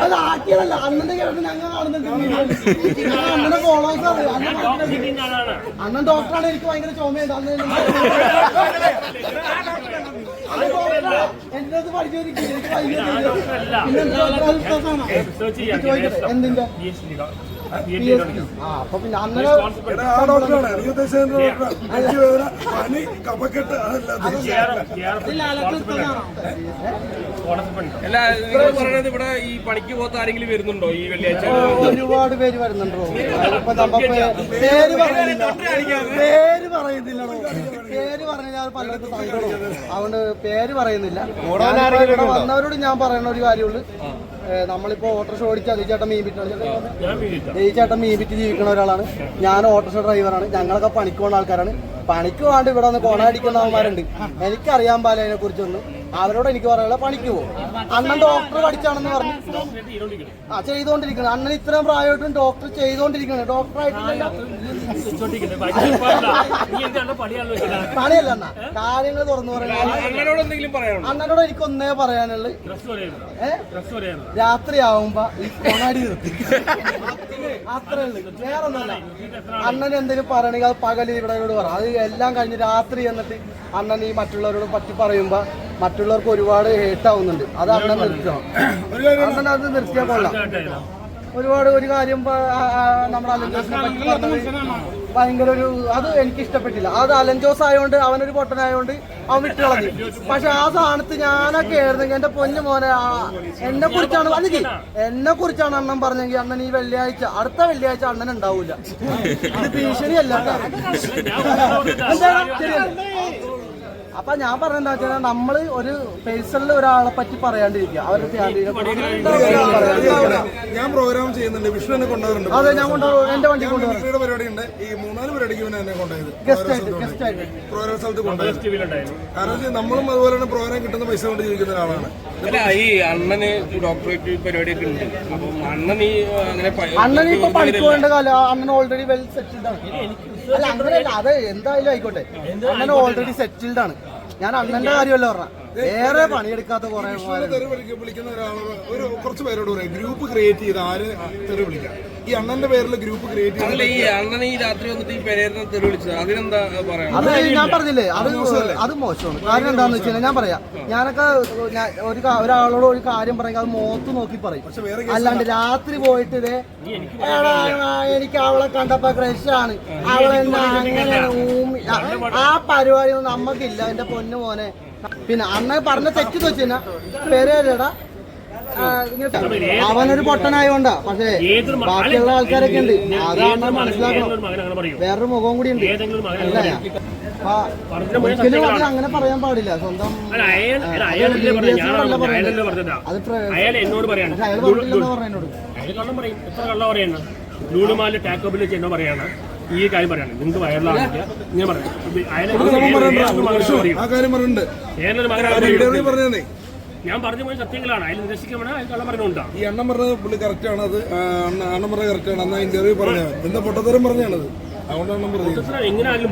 അത് ആക്കിയതല്ല അന്നത്തെ കേരളത്തിൽ ഞങ്ങൾ ഞാൻ അണ്ണനെ ഫോളോവേഴ്സ് ആണ്. അണ്ണൻ ഡോക്ടറാണ് എനിക്ക് ഭയങ്കര ചുമയുണ്ട് അന്ന്. എന്റെ അടുത്ത് പഠിച്ചോദിക്കും എനിക്ക് ഭയങ്കര? എന്തിന്റെ? അപ്പൊ പിന്നെ അന്നേരം പനി? അല്ല നിങ്ങൾ ഇവിടെ ഈ പണിക്ക് പോകാത്ത ആരെങ്കിലും വരുന്നുണ്ടോ ഈ വെള്ളിയാഴ്ച ഒരുപാട് പേര് വരുന്നുണ്ടോ ഇപ്പൊ നമ്മ പേര് പറയുന്നില്ല പേര് പറയുന്നില്ല പേര് പലർക്കും സങ്കടവും അതുകൊണ്ട് പേര് പറയുന്നില്ല വന്നവരോട് ഞാൻ പറയണ ഒരു കാര്യമുള്ളൂ നമ്മളിപ്പോ ഓട്ടോറിക്ഷ ഓടിച്ചാൽ ഈ ചേട്ടൻ മീൻ പിറ്റാണ് ഈ ചേട്ടൻ മീൻ പിറ്റി ജീവിക്കുന്ന ഒരാളാണ്. ഞാൻ ഓട്ടോറിക്ഷ ഡ്രൈവറാണ്. ഞങ്ങളൊക്കെ പണിക്ക് പോകുന്ന ആൾക്കാരാണ്. പണിക്ക് വേണ്ട ഇവിടെ വന്ന് കൊണയടിക്കുന്നവന്മാരുണ്ട് എനിക്കറിയാൻ പാല അതിനെ കുറിച്ചൊന്നും അവരോട് എനിക്ക് പറയാനുള്ള പണിക്ക് പോകും. അണ്ണൻ ഡോക്ടർ പഠിച്ചാണെന്ന് പറഞ്ഞു ആ ചെയ്തോണ്ടിരിക്കണം അണ്ണൻ ഇത്രയും പ്രായമായിട്ടും ഡോക്ടർ ചെയ്തോണ്ടിരിക്കണം ഡോക്ടർ ആയിട്ടില്ല പണിയല്ല അണ്ണ. കാര്യങ്ങൾ തുറന്നു പറയാൻ അണ്ണനോട് എനിക്ക് ഒന്നേ പറയാനുള്ളത് ഏ? രാത്രി ആവുമ്പോ ഈ കൊണാടി നിർത്തി. അത്രേ ഉള്ളു. വേറെ ഒന്നല്ല അണ്ണൻ എന്തെങ്കിലും പറയണെങ്കിൽ അത് പകൽ ഇവിടെ പറ. അത് എല്ലാം കഴിഞ്ഞ് രാത്രി എന്നിട്ട് അണ്ണൻ ഈ മറ്റുള്ളവരോട് പറ്റി പറയുമ്പോ മറ്റുള്ളവർക്ക് ഒരുപാട് ഹേട്ടാവുന്നുണ്ട് അത് അണ്ണൻ നിർത്തണം. അത് നിർത്തിയാൽ കൊള്ളാം. ഒരുപാട് ഒരു കാര്യം നമ്മുടെ പറ്റി പറഞ്ഞത് ഭയങ്കര ഒരു അത് എനിക്ക് ഇഷ്ടപ്പെട്ടില്ല. അത് അലഞ്ചോസ് ആയതുകൊണ്ട് അവനൊരു പൊട്ടനായതുകൊണ്ട് അവൻ വിട്ടു കളഞ്ഞു. പക്ഷെ ആ സാധനത്ത് ഞാനൊക്കെ ആയിരുന്നെങ്കിൽ എന്റെ പൊന്നു മോനെ എന്നെ കുറിച്ചാണ് അല്ലെങ്കിൽ എന്നെ കുറിച്ചാണ് അണ്ണൻ പറഞ്ഞെങ്കിൽ അണ്ണൻ ഈ വെള്ളിയാഴ്ച അടുത്ത വെള്ളിയാഴ്ച അണ്ണൻ ഉണ്ടാവൂല. ഇത് ഭീഷണിയല്ല? അപ്പൊ ഞാൻ പറഞ്ഞെന്താ വെച്ചാൽ നമ്മൾ ഒരു പേഴ്സണിൽ ഒരാളെ പറ്റി പറയാണ്ടിരിക്കുക. അവരുടെ ഞാൻ പ്രോഗ്രാം ചെയ്യുന്നുണ്ട്. വിഷ്ണു എന്നെ കൊണ്ടുവരുന്നുണ്ട് അതെ ഞാൻ കൊണ്ടുപോകും എന്റെ വണ്ടി കൊണ്ടുപോകും പരിപാടി ഉണ്ട് ഈ മൂന്നാൽ പരിപാടിക്ക് പിന്നെ എന്നെ കൊണ്ടുപോയത്. ആയിട്ട് ഗസ്റ്റ് ആയിട്ട്. പ്രോഗ്രാം സ്ഥലത്ത് കൊണ്ടുപോയത് കാരണം നമ്മളും അതുപോലെ തന്നെ പ്രോഗ്രാം കിട്ടുന്ന പൈസ കൊണ്ട് ജീവിക്കുന്ന ഒരാളാണ്. അല്ല ഈ അണ്ണന് ഡോക്ടറേറ്റ് പരിപാടിയൊക്കെ ഉണ്ട്. അപ്പം അണ്ണൻ ഈ അങ്ങനെ പ- അണ്ണൻ ഇപ്പൊ പണിക്ക് പോകേണ്ട കാലം. അണ്ണൻ ഓൾറെഡി വെൽ സെറ്റിൽഡ് ആണ്. അല്ല അങ്ങനെ അതെ എന്തായാലും ആയിക്കോട്ടെ. അണ്ണൻ ഓൾറെഡി സെറ്റിൽഡ് ആണ്. ഞാൻ അണ്ണന്റെ കാര്യമല്ല പറഞ്ഞ. വേറെ പണിയെടുക്കാത്ത കുറെ വിളിക്കുന്ന ഒരാളോട് ഒരു കുറച്ച് പേരോട് പറയാം ഗ്രൂപ്പ് ക്രിയേറ്റ് ചെയ്ത് ആര് തെറി വിളിക്കാം? ഈ അണ്ണന്റെ പേരിൽ ഗ്രൂപ്പ് ക്രിയേറ്റ് ചെയ്ത് ഈ അണ്ണൻ ഈ രാത്രി വന്നിട്ട് ഈ പെരേരനെ തെറി വിളിച്ചത് അതിനെന്താ പറയാ അത് ഞാൻ പറഞ്ഞില്ലേ അത് അത് മോശമാണ്. കാര്യം എന്താന്ന് വെച്ചാൽ ഞാൻ പറയാം ഞാനൊക്കെ ഒരു ഒരാളോട് ഒരു കാര്യം പറയുക അത് മോത്ത് നോക്കി പറയും. അല്ലാണ്ട് രാത്രി പോയിട്ട് ഇതേ എനിക്ക് അവളെ കണ്ടപ്പോ ക്രഷാണ്. അവളെ ആ പരിപാടി ഒന്നും നമ്മക്കില്ല. എന്റെ പൊന്നു മോനെ പിന്നെ അന്ന് പറഞ്ഞ തെറ്റ് വെച്ച് കഴിഞ്ഞാ പേരേടാ അവനൊരു പൊട്ടനായോണ്ടാ. പക്ഷേ ബാക്കിയുള്ള ആൾക്കാരൊക്കെ ഉണ്ട്. അതാണ് മനസ്സിലാക്കണം. വേറൊരു മുഖവും കൂടി ഉണ്ട്. ഒരിക്കലും അങ്ങനെ പറയാൻ പാടില്ല. സ്വന്തം അത് അയാൾ എന്നോട് പറഞ്ഞില്ലെന്ന് പറഞ്ഞു എന്നോട്. അയാൾ കള്ളം പറയും എത്ര കള്ളം പറയണ? ലൂലുമാൽ ടാക്കോബിൽ വെച്ച് എന്നോ പറയാണ്. ഈ കാര്യം പറയാണ്. നിങ്ങൾക്ക് വയറിലാണെങ്കിൽ ഇങ്ങനെ പറയാം. ഞാൻ പറഞ്ഞു പോയി സത്യങ്ങളാണ്. അതിൽ നിരസിക്കണമെന്ന് അതിൽ കള്ളം പറഞ്ഞുകൊണ്ടാണ് ഈ അണ്ണൻ പറഞ്ഞത് പുള്ളി കറക്റ്റ് ആണ് അത്. ആ, അണ്ണൻ പറഞ്ഞത് കറക്റ്റ് ആണ്. ഇന്റർവ്യൂ പറഞ്ഞത്. എന്താ പൊട്ടത്തരം പറഞ്ഞാണത് അതുകൊണ്ടാണ് എങ്ങനെ പറയും.